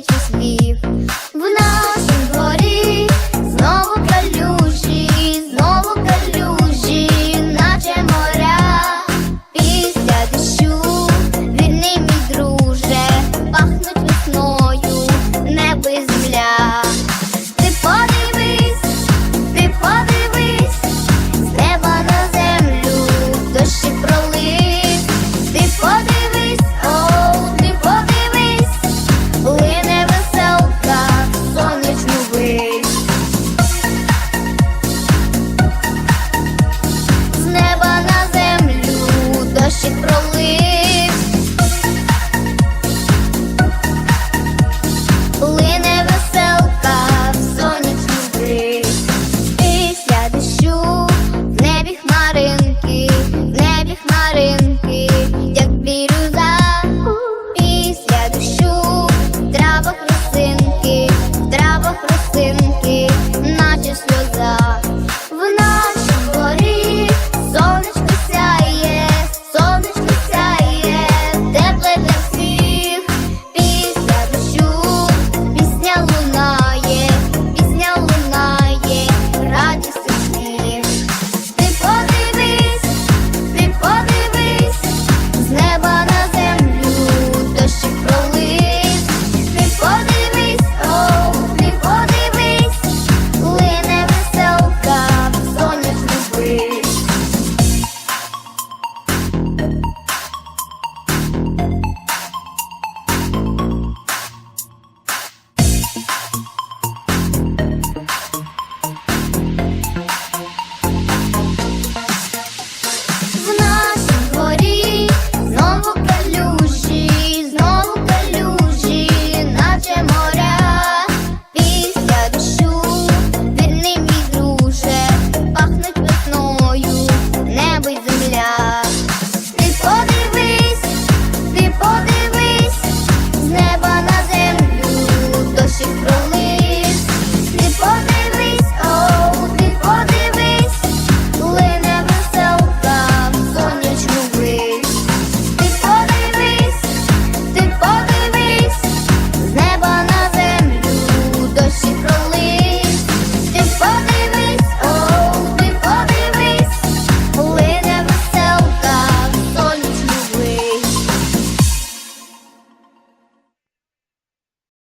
bitch, сльозинки, наче сльоза. в нашій горі, сонечки сяє, сонечки сяє, тепле спіх, пісня душу, пісня лунає, пісня лунає, радісти всі, ти подивись, ти подивись, з Неба